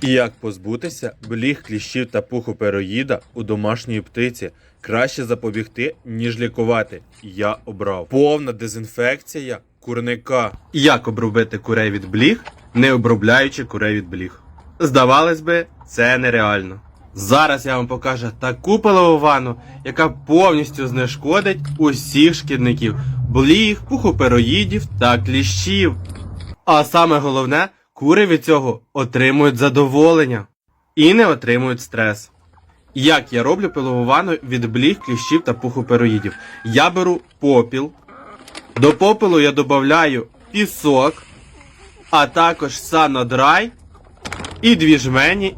І як позбутися бліг, кліщів та пуху пероїда у домашньої птиці краще запобігти, ніж лікувати. Я обрав повна дезінфекція курника. Як обробити курей від бліг, не обробляючи курей від бліг? Здавалось би, це нереально. Зараз я вам покажу таку пилову ванну, яка повністю знешкодить усіх шкідників, бліг, пухопероїдів та кліщів. А саме головне, кури від цього отримують задоволення і не отримують стрес. Як я роблю пилову ванну від бліг, кліщів та пухопероїдів? Я беру попіл. До попелу я додаю пісок, а також санодрай і дві жмені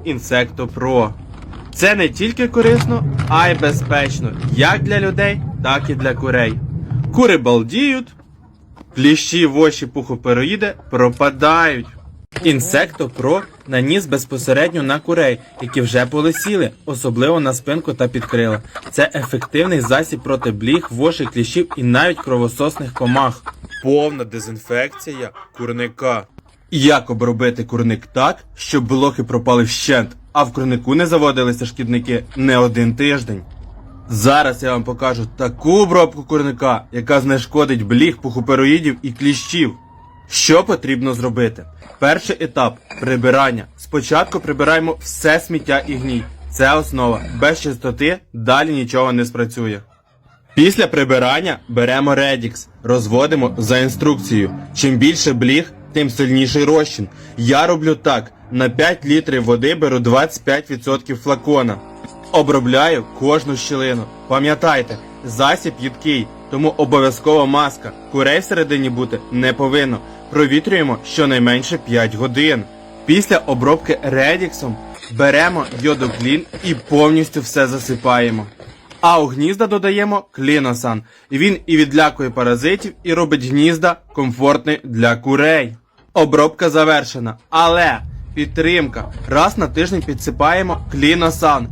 Pro. Це не тільки корисно, а й безпечно як для людей, так і для курей. Кури балдіють, кліщі в очі пухопероїди пропадають. Інсекто Pro наніс безпосередньо на курей, які вже полисіли, особливо на спинку та підкрила. Це ефективний засіб проти бліг, вошей, кліщів і навіть кровососних комах. Повна дезінфекція курника. Як обробити курник так, щоб блохи пропали вщент, а в курнику не заводилися шкідники не один тиждень? Зараз я вам покажу таку обробку курника, яка знешкодить бліг, пухопероїдів і кліщів. Що потрібно зробити? Перший етап прибирання. Спочатку прибираємо все сміття і гній. Це основа. Без чистоти далі нічого не спрацює. Після прибирання беремо Redix, розводимо за інструкцією. Чим більше бліг, тим сильніший розчин. Я роблю так: на 5 літрів води беру 25% флакона. Обробляю кожну щілину. Пам'ятайте, засіб їдкий, тому обов'язково маска. Курей всередині бути не повинно. Провітрюємо щонайменше 5 годин. Після обробки редіксом беремо йодоклін і повністю все засипаємо. А у гнізда додаємо кліносан. Він і відлякує паразитів, і робить гнізда комфортні для курей. Обробка завершена, але підтримка. Раз на тиждень підсипаємо кліносан.